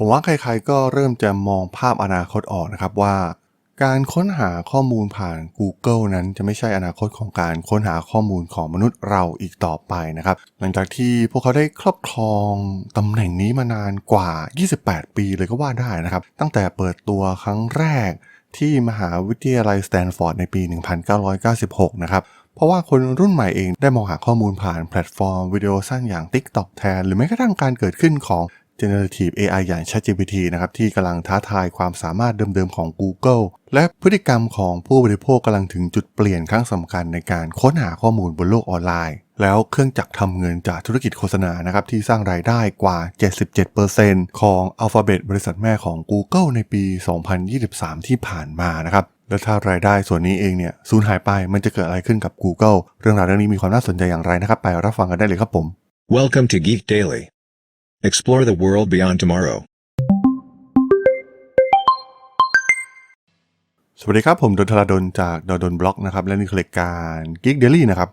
ผมว่าใครๆก็เริ่มจะมองภาพอนาคตออกนะครับว่า การค้นหาข้อมูลผ่าน Google นั้นจะไม่ใช่อนาคตของการค้นหาข้อมูลของมนุษย์เราอีกต่อไปนะครับ หลังจากที่พวกเขาได้ครอบครองตำแหน่งนี้มานานกว่า 28 ปีเลยก็ว่าได้นะครับ ตั้งแต่เปิดตัวครั้งแรกที่มหาวิทยาลัยสแตนฟอร์ดในปี 1996 นะครับ เพราะว่าคนรุ่นใหม่เองได้มองหาข้อมูลผ่านแพลตฟอร์มวิดีโอสั้นอย่าง TikTok แทน หรือแม้กระทั่งการเกิดขึ้นของ Generative AI อย่าง ChatGPT นะครับที่กำลังท้าทายความสามารถเดิมๆของ Google และพฤติกรรมของผู้บริโภคกำลังถึงจุดเปลี่ยนครั้งสำคัญในการค้นหาข้อมูลบนโลกออนไลน์ แล้วเครื่องจักรทำเงินจากธุรกิจโฆษณานะครับที่สร้างรายได้กว่า 77%ของ Alphabet บริษัทแม่ของ Google ในปี 2023 ที่ผ่านมานะครับแล้วถ้ารายได้ส่วนนี้เองเนี่ยสูญหายไปมันจะเกิดอะไรขึ้นกับ Google เรื่องราวเรื่องนี้มีความน่าสนใจอย่างไรนะครับ ไปรับฟังกันได้เลยครับผม Welcome to Geek Daily. Explore the world beyond tomorrow. สวัสดีครับ ผมดนทราดนจากดนบล็อกนะครับ และนี่คือรายการ Geek Daily นะครับ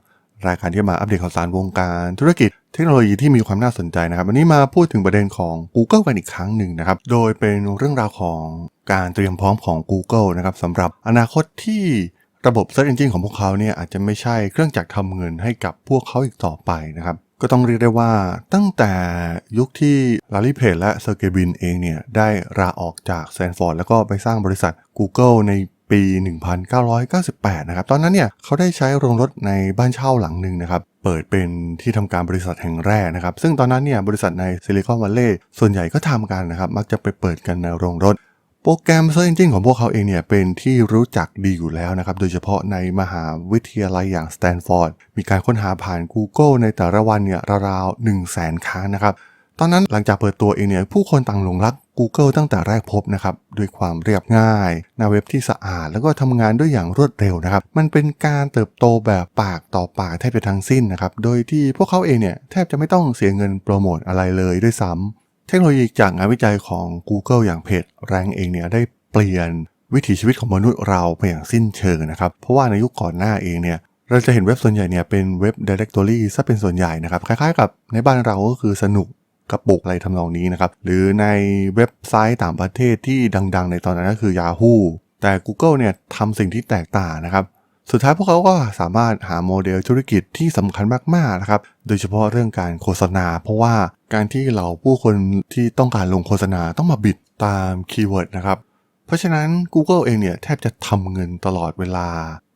รายการที่มาอัปเดตข่าวสารวงการธุรกิจเทคโนโลยีที่มีความน่าสนใจนะครับ วันนี้มาพูดถึงประเด็นของ Google กันอีกครั้งหนึ่งนะครับ โดยเป็นเรื่องราวของการเตรียมพร้อมของ Google นะครับสำหรับอนาคตที่ระบบ Search Engine ของพวกเขาเนี่ยอาจจะไม่ใช่เครื่องจักรทำเงินให้กับพวกเขาอีกต่อไปนะครับ ก็ต้องเรียกได้ว่าตั้งแต่ยุคที่ลารีเพจและเซอร์เกบินเองเนี่ยได้ลาออกจากแซนฟอร์ดแล้วก็ไปสร้างบริษัท Google ในปี 1998 นะครับ ตอนนั้นเนี่ยเขาได้ใช้โรงรถในบ้านเช่าหลังหนึ่งนะครับ เปิดเป็นที่ทำการบริษัทแห่งแรกนะครับ ซึ่งตอนนั้นเนี่ยบริษัทในซิลิคอนวัลเลย์ส่วนใหญ่ก็ทำกันนะครับ มักจะไปเปิดกันในโรงรถ โปรแกรม Search Engine ของพวกเขาเองเนี่ยเป็นที่รู้จักดีอยู่แล้วนะครับ โดยเฉพาะในมหาวิทยาลัยอย่างสแตนฟอร์ดมีการค้นหาผ่าน Google ในแต่ละวันเนี่ยราวๆ 1 0 0 0 0แสนครั้งนะครับ ตอนนั้นหลังจากเปิดตัวเองเนี่ยผู้คนต่างหลงรัก Google ตั้งแต่แรกพบนะครับด้วยความเรียบง่าย หน้าเว็บที่สะอาด แล้วก็ทำงานด้วยอย่างรวดเร็วนะครับ มันเป็นการเติบโตแบบปากต่อปากแทบจะทั้งสิ้นนะครับ โดยที่พวกเขาเองเนี่ยแทบจะไม่ต้องเสียเงินโปรโมทอะไรเลยด้วยซ้ำ เทคโนโลยีจากงานวิจัยของ Google อย่างเพจแรงเองเนี่ยได้เปลี่ยนวิถีชีวิตของมนุษย์เราไปอย่างสิ้นเชิงนะครับ เพราะว่าในยุคก่อนหน้าเองเนี่ยเราจะเห็นเว็บส่วนใหญ่เนี่ยเป็นเว็บ Directory ซะเป็นส่วนใหญ่นะครับ คล้ายๆกับในบ้านเราก็คือสนุกกระปุกอะไรทำนองนี้นะครับ หรือในเว็บไซต์ต่างประเทศที่ดัง ๆ ในตอนนั้นก็คือ Yahoo แต่ Google เนี่ยทำสิ่งที่แตกต่างนะครับ สุดท้ายพวกเขาก็สามารถหาโมเดลธุรกิจที่สำคัญมากๆนะครับ โดยเฉพาะเรื่องการโฆษณา เพราะว่าการที่เราผู้คนที่ต้องการลงโฆษณาต้องมาบิดตามคีย์เวิร์ดนะครับ เพราะฉะนั้น Google เองเนี่ยแทบจะทำเงินตลอดเวลา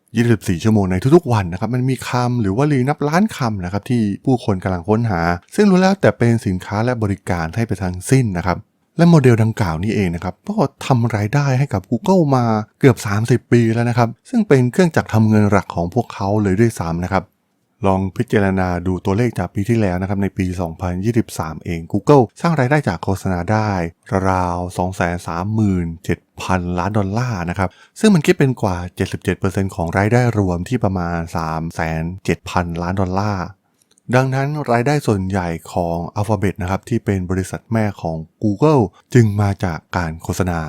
24 ชั่วโมงในทุกๆวันนะครับ มันมีคำหรือว่าลีนับล้านคำนะครับที่ผู้คนกำลังค้นหา ซึ่งรู้แล้วแต่เป็นสินค้าและบริการให้ไปทั้งสิ้นนะครับ และโมเดลดังกล่าวนี้เองนะครับก็ทำรายได้ให้กับ Google มาเกือบ 30 ปีแล้วนะครับ ซึ่งเป็นเครื่องจักรทำเงินหลักของพวกเขาเลยด้วยซ้ำนะครับลองพิจารณาดูตัวเลขจากปีที่แล้วนะครับในปี 2023 เอง Google สร้างรายได้จากโฆษณาได้ราว 237,000 ล้านดอลลาร์นะครับ ซึ่งมันคิดเป็นกว่า 77%ของรายได้รวมที่ประมาณ307,000 ล้านดอลลาร์ ดังนั้นรายได้ส่วนใหญ่ของ Alphabet นะครับที่เป็นบริษัทแม่ของ Google จึงมาจากการโฆษณา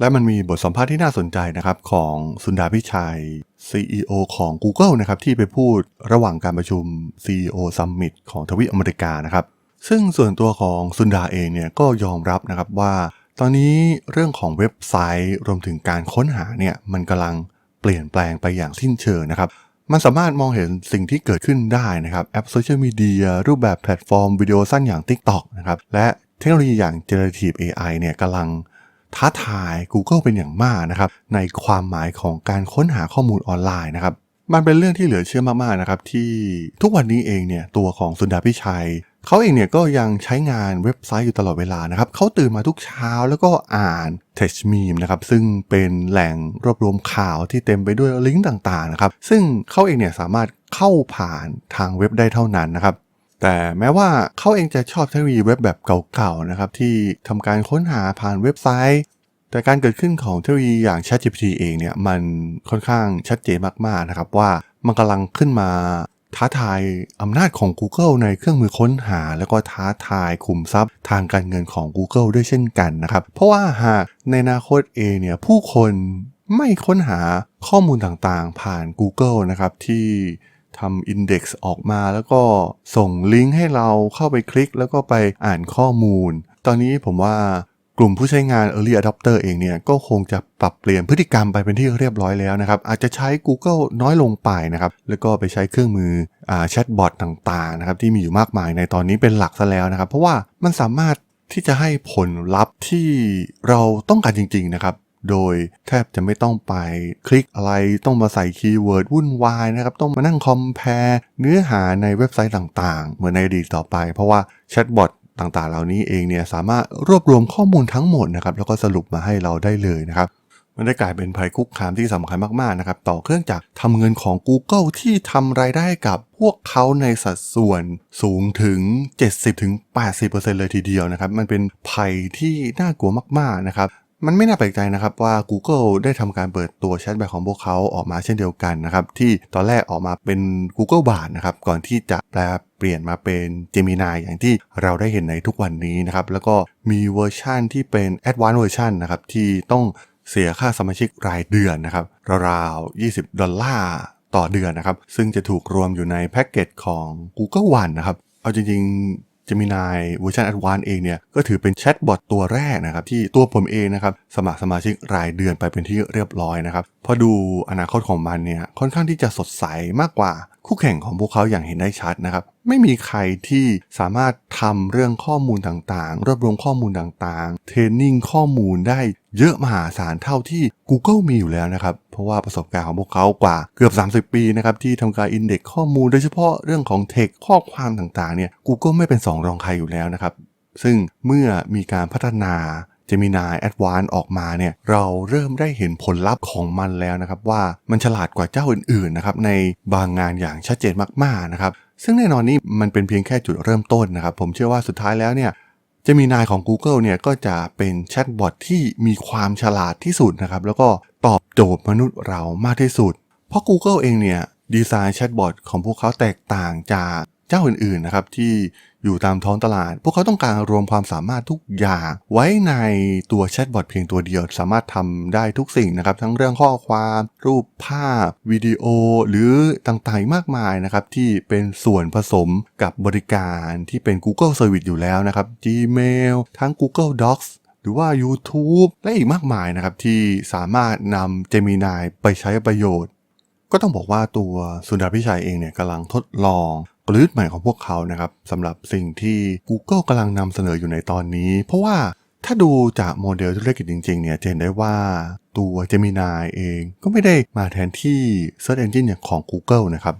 และมันมีบทสัมภาษณ์ที่น่าสนใจนะครับของสุนดาพิชัย CEO ของ Google นะครับที่ไปพูดระหว่างการประชุม CEO Summit ของทวีปอเมริกานะครับซึ่งส่วนตัวของสุนดาเองเนี่ยก็ยอมรับนะครับว่า ตอนนี้เรื่องของเว็บไซต์รวมถึงการค้นหาเนี่ยมันกำลังเปลี่ยนแปลงไปอย่างสิ้นเชิงนะครับ มันสามารถมองเห็นสิ่งที่เกิดขึ้นได้นะครับแอปโซเชียลมีเดียรูปแบบแพลตฟอร์มวิดีโอสั้นอย่าง TikTok นะครับและเทคโนโลยีอย่าง Generative AI เนี่ยกำลังท้าทาย Google เป็นอย่างมากนะครับในความหมายของการค้นหาข้อมูลออนไลน์นะครับมันเป็นเรื่องที่เหลือเชื่อมากๆนะครับที่ทุกวันนี้เองเนี่ยตัวของสุนดาพิชัย เขาเองเนี่ยก็ยังใช้งานเว็บไซต์อยู่ตลอดเวลานะครับเขาตื่นมาทุกเช้าแล้วก็อ่าน t e c h Meme นะครับซึ่งเป็นแหล่งรวบรวมข่าวที่เต็มไปด้วยลิงก์ต่างๆนะครับซึ่งเขาเองเนี่ยสามารถเข้าผ่านทางเว็บได้เท่านั้นนะครับแต่แม้ว่าเขาเองจะชอบเทคโนโลยีเว็บแบบเก่าๆนะครับที่ทำการค้นหาผ่านเว็บไซต์ แต่การเกิดขึ้นของเทคโนโลยีอย่าง ChatGPT เองเนี่ยมันค่อนข้างชัดเจนมากๆนะครับว่ามันกำลังขึ้นมา ท้าทายอำนาจของ Google ในเครื่องมือค้นหา แล้วก็ท้าทายขุมทรัพย์ ทางการเงินของ Google ด้วยเช่นกันนะครับ เพราะว่าหากในอนาคตเองเนี่ยผู้คนไม่ค้นหาข้อมูลต่างๆ ผ่าน Google นะครับที่ทำอินเด็กซ์ออกมาแล้วก็ส่งลิงก์ให้เราเข้าไปคลิก แล้วก็ไปอ่านข้อมูล ตอนนี้ผมว่า กลุ่มผู้ใช้งาน Early Adopter เองเนี่ยก็คงจะปรับเปลี่ยนพฤติกรรมไปเป็นที่เรียบร้อยแล้วนะครับ อาจจะใช้ Google น้อยลงไปนะครับ แล้วก็ไปใช้เครื่องมืออ่าแชทบอทต่างๆนะครับที่มีอยู่มากมายในตอนนี้เป็นหลักซะแล้วนะครับ เพราะว่ามันสามารถที่จะให้ผลลัพธ์ที่เราต้องการจริง ๆ นะครับ โดยแทบจะไม่ต้องไปคลิกอะไรต้องมาใส่คีย์เวิร์ดวุ่นวายนะครับ ต้องมานั่งคอมเพลเนื้อหาในเว็บไซต์ต่างๆ เหมือนในอดีตต่อไป เพราะว่าแชทบอท ต่างๆ เหล่านี้เองเนี่ยสามารถรวบรวมข้อมูลทั้งหมดนะครับแล้วก็สรุปมาให้เราได้เลยนะครับมันได้กลายเป็นภัยคุกคามที่สำคัญมากๆนะครับต่อเครื่องจักรทำเงินของ Google ที่ทำรายได้กับพวกเขาในสัดส่วนสูงถึง 70-80%เลยทีเดียวนะครับมันเป็นภัยที่น่ากลัวมากๆนะครับ มันไม่น่าแปลกใจนะครับว่า Google ได้ทำการเปิดตัวแชทแบ็กของพวกเขาออกมาเช่นเดียวกันนะครับ ที่ตอนแรกออกมาเป็น Google b a r นะครับ ก่อนที่จะแปลเปลี่ยนมาเป็น Gemini อย่างที่เราได้เห็นในทุกวันนี้นะครับ แล้วก็มีเวอร์ชั่นที่เป็น Advanced Version นะครับที่ต้องเสียค่าสมาชิกรายเดือนนะครับราวๆ20 ดอลลาร์ต่อเดือนนะครับ ซึ่งจะถูกรวมอยู่ในแพ็กเกจของ Google One นะครับ เอาจริงๆ Gemini เวอร์ชัน Advanced เองเนี่ยก็ถือเป็นแชทบอทตัวแรกนะครับที่ตัวผมเองนะครับสมัครสมาชิกรายเดือนไปเป็นที่เรียบร้อยนะครับพอดูอนาคตของมันเนี่ยค่อนข้างที่จะสดใสมากกว่าคู่แข่งของพวกเขาอย่างเห็นได้ชัดนะครับไม่มีใครที่สามารถทำเรื่องข้อมูลต่างๆ รวบรวมข้อมูลต่างๆ เทรนนิ่งข้อมูลได้ เยอะมหาศาลเท่าที่ Google มีอยู่แล้วนะครับ เพราะว่าประสบการณ์ของพวกเขากว่าเกือบ 30 ปีนะครับที่ทำการอินเด็กข้อมูลโดยเฉพาะเรื่องของเทคข้อความต่างๆเนี่ย Google ไม่เป็นสองรองใครอยู่แล้วนะครับ ซึ่งเมื่อมีการพัฒนา Gemini Advanced ออกมาเนี่ยเราเริ่มได้เห็นผลลัพธ์ของมันแล้วนะครับว่ามันฉลาดกว่าเจ้าอื่นๆนะครับในบางงานอย่างชัดเจนมากๆนะครับซึ่งแน่นอนนี่มันเป็นเพียงแค่จุดเริ่มต้นนะครับ ผมเชื่อว่าสุดท้ายแล้วเนี่ย จะมีนายของ Google เนี่ยก็จะเป็นแชทบอทที่มีความฉลาดที่สุดนะครับ แล้วก็ตอบโจทย์มนุษย์เรามากที่สุด เพราะ Google เองเนี่ยดีไซน์แชทบอทของพวกเขาแตกต่างจาก เจ้าอื่นๆนะครับที่อยู่ตามท้องตลาด พวกเขาต้องการรวมความสามารถทุกอย่าง ไว้ในตัวแชทบอทเพียงตัวเดียว สามารถทำได้ทุกสิ่งนะครับ ทั้งเรื่องข้อความ รูปภาพ วิดีโอ หรือต่างๆมากมายนะครับ ที่เป็นส่วนผสมกับบริการที่เป็น Google Service อยู่แล้วนะครับ Gmail ทั้ง Google Docs หรือว่า YouTube และอีกมากมายนะครับ ที่สามารถนำ Gemini ไปใช้ประโยชน์ก็ต้องบอกว่าตัวสุดาพิชัยเองเนี่ยกำลังทดลอง ลยุทธ์ใหม่ของพวกเขานะครับสำหรับสิ่งที่ Google กำลังนำเสนออยู่ในตอนนี้ เพราะว่าถ้าดูจากโมเดลธุรกิจจริงๆเนี่ยจะเห็นได้ว่าตัว Gemini เองก็ไม่ได้มาแทนที่ Search Engine อย่างของ Google นะครับ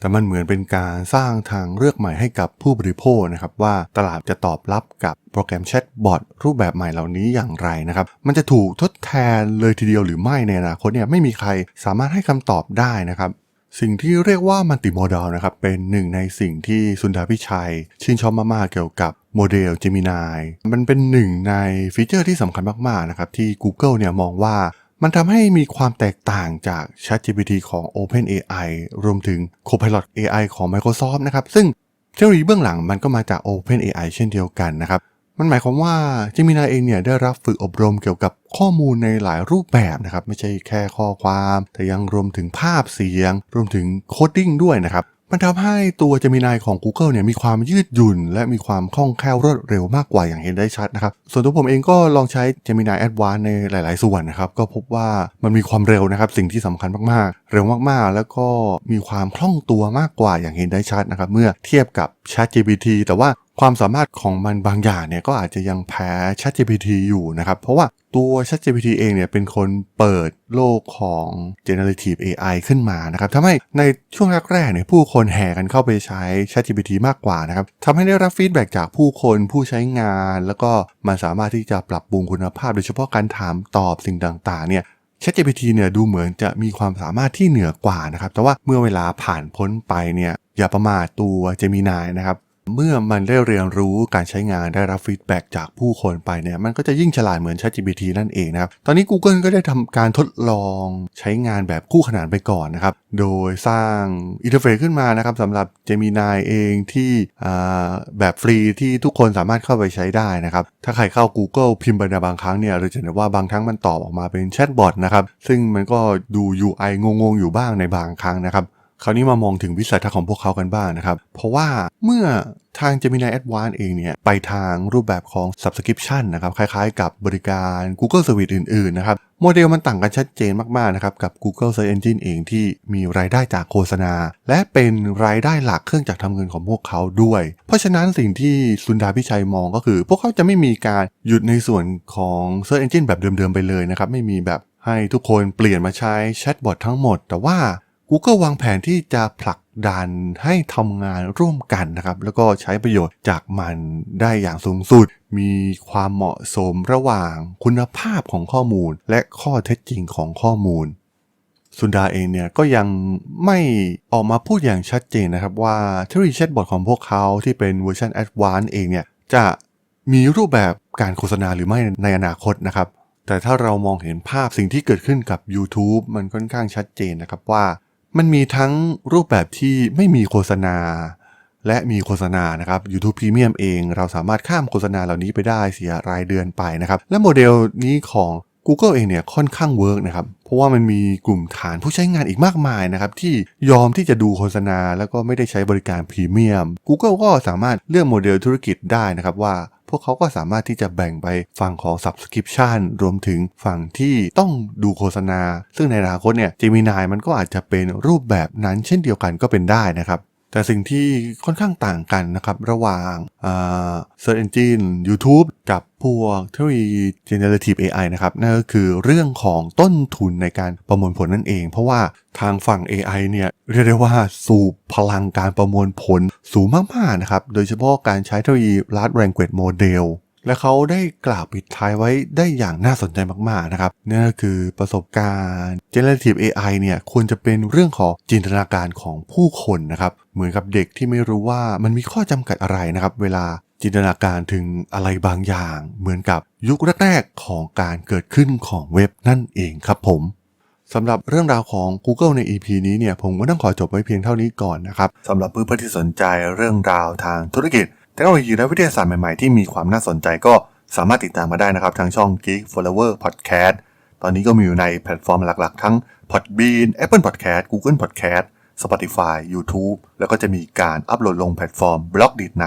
แต่มันเหมือนเป็นการสร้างทางเลือกใหม่ให้กับผู้บริโภคนะครับว่าตลาดจะตอบรับกับโปรแกรมแชทบอทรูปแบบใหม่เหล่านี้อย่างไรนะครับมันจะถูกทดแทนเลยทีเดียวหรือไม่ในอนาคตเนี่ยไม่มีใครสามารถให้คำตอบได้นะครับ สิ่งที่เรียกว่ามัลติโมด l นะครับเป็นหนึ่งในสิ่งที่สุนทรพิชัย ชื่นชอบมากๆเกี่ยวกับโมเดล Gemini มันเป็นหนึ่งในฟีเจอร์ที่สำคัญมากๆนะครับที่ Google เนี่ยมองว่ามันทำให้มีความแตกต่างจาก ChatGPT ของ OpenAI รวมถึง Copilot AI ของ Microsoft นะครับซึ่งเทคโนโลยีเบื้องหลังมันก็มาจาก OpenAI เช่นเดียวกันนะครับ มันหมายความว่า Gemini เองเนี่ยได้รับฝึกอบรมเกี่ยวกับข้อมูลในหลายรูปแบบนะครับ ไม่ใช่แค่ข้อความ แต่ยังรวมถึงภาพเสียง รวมถึงโคดดิ้งด้วยนะครับมันทำให้ตัว Gemini ของ Google เนี่ยมีความยืดหยุ่น และมีความคล่องแคล่วรวดเร็วมากกว่าอย่างเห็นได้ชัดนะครับ ส่วนตัวผมเองก็ลองใช้ Gemini Advanced ในหลาย ๆ ส่วนนะครับ ก็พบว่ามันมีความเร็วนะครับ สิ่งที่สำคัญมาก ๆ เร็วมาก ๆ แล้วก็มีความคล่องตัวมากกว่าอย่างเห็นได้ชัดนะครับ เมื่อเทียบกับ ChatGPT แต่ว่า ความสามารถของมันบางอย่างเนี่ยก็อาจจะยังแพ้ ChatGPT อยู่นะครับ เพราะว่าตัว ChatGPT เองเนี่ยเป็นคนเปิดโลกของ generative AI ขึ้นมานะครับทำให้ในช่วงแรกๆเนี่ยผู้คนแห่กันเข้าไปใช้ ChatGPT มากกว่านะครับทำให้ได้รับฟีดแบ็กจากผู้คนผู้ใช้งาน แล้วก็มันสามารถที่จะปรับปรุงคุณภาพ โดยเฉพาะการถามตอบสิ่งต่างๆเนี่ย ChatGPT เนี่ยดูเหมือนจะมีความสามารถที่เหนือกว่านะครับแต่ว่าเมื่อเวลาผ่านพ้นไปเนี่ยอย่าประมาทตัว Gemini นะครับ เมื่อมันได้เรียนรู้การใช้งานได้รับฟีดแบ็กจากผู้คนไปเนี่ยมันก็จะยิ่งฉลาดเหมือน ChatGPT นั่นเองนะครับ ตอนนี้ Google ก็ได้ทำการทดลองใช้งานแบบคู่ขนานไปก่อนนะครับ โดยสร้างอินเทอร์เฟซขึ้นมานะครับสำหรับ Gemini เองที่แบบฟรีที่ทุกคนสามารถเข้าไปใช้ได้นะครับ ถ้าใครเข้า Google พิมพ์ไปในบางครั้งเนี่ยเราจะเห็นว่าบางครั้งมันตอบออกมาเป็นแชทบอทนะครับซึ่งมันก็ดู UI งงๆอยู่บ้างในบางครั้งนะครับ คราวนี้มามองถึงวิสัยทัศน์ของพวกเขากันบ้างนะครับ เพราะว่าเมื่อทาง Gemini Advanced เองเนี่ย ไปทางรูปแบบของ Subscription นะครับ คล้ายๆกับบริการ Google Service อื่นๆนะครับ โมเดลมันต่างกันชัดเจนมากๆนะครับ กับ Google Search Engine เองที่มีรายได้จากโฆษณา และเป็นรายได้หลักเครื่องจักรทำเงินของพวกเขาด้วย เพราะฉะนั้นสิ่งที่สุนดาพิชัยมองก็คือ พวกเขาจะไม่มีการหยุดในส่วนของ Search Engine แบบเดิมๆไปเลยนะครับไม่มีแบบให้ทุกคนเปลี่ยนมาใช้แชทบอททั้งหมด แต่ว่า Google วางแผนที่จะผลักดันให้ทำงานร่วมกันนะครับ แล้วก็ใช้ประโยชน์จากมันได้อย่างสูงสุด มีความเหมาะสมระหว่างคุณภาพของข้อมูล และข้อเท็จจริงของข้อมูลสุนดาเองเนี่ยก็ยังไม่ออกมาพูดอย่างชัดเจนนะครับว่าเทคโนโลยีแชทบอทของพวกเขาที่เป็นเวอร์ชัน Advanced เองเนี่ยจะมีรูปแบบการโฆษณาหรือไม่ในอนาคตนะครับ แต่ถ้าเรามองเห็นภาพสิ่งที่เกิดขึ้นกับ YouTube มันค่อนข้างชัดเจนนะครับว่า มันมีทั้งรูปแบบที่ไม่มีโฆษณา และมีโฆษณานะครับ YouTube Premium เอง เราสามารถข้ามโฆษณาเหล่านี้ไปได้เสียรายเดือนไปนะครับ และโมเดลนี้ของ Google เองเนี่ยค่อนข้างเวิร์กนะครับ เพราะว่ามันมีกลุ่มฐานผู้ใช้งานอีกมากมายนะครับ ที่ยอมที่จะดูโฆษณา แล้วก็ไม่ได้ใช้บริการพรีเมียม Google ก็สามารถเลือกโมเดลธุรกิจได้นะครับว่า พวกเขาก็สามารถที่จะแบ่งไปฝั่งของ Subscription รวมถึงฝั่งที่ต้องดูโฆษณา ซึ่งในอนาคตเนี่ย Gemini มันก็อาจจะเป็นรูปแบบนั้นเช่นเดียวกันก็เป็นได้นะครับแต่สิ่งที่ค่อนข้างต่างกันนะครับ ระหว่าง Search Engine YouTube กับ พวกเทคโนโลยี Generative AI นะครับนั่นก็คือเรื่องของต้นทุนในการประมวลผลนั่นเอง เพราะว่าทางฝั่ง AI เนี่ยเรียกได้ว่าสูบพลังการประมวลผลสูงมากๆนะครับ โดยเฉพาะการใช้เทคโนโลยี Large Language Model และเขาได้กล่าวปิดท้ายไว้ได้อย่างน่าสนใจมากๆนะครับนั่นก็คือประสบการณ์ Generative AI เนี่ยควรจะเป็นเรื่องของจินตนาการของผู้คนนะครับ เหมือนกับเด็กที่ไม่รู้ว่ามันมีข้อจำกัดอะไรนะครับ เวลา จินตนาการถึงอะไรบางอย่างเหมือนกับยุคแรกๆของการเกิดขึ้นของเว็บนั่นเองครับผมสำหรับเรื่องราวของ Google ใน EP นี้เนี่ยผมก็ต้องขอจบไว้เพียงเท่านี้ก่อนนะครับสำหรับเพื่อนๆที่สนใจเรื่องราวทางธุรกิจเทคโนโลยีและวิทยาศาสตร์ใหม่ๆที่มีความน่าสนใจก็สามารถติดตามมาได้นะครับ ทางช่อง Geek Flower Podcast ตอนนี้ก็มีอยู่ในแพลตฟอร์มหลักๆ ทั้ง Podbean Apple Podcast Google Podcast Spotify YouTube แล้วก็จะมีการอัปโหลดลงแพลตฟอร์ม b l o g d i t ใน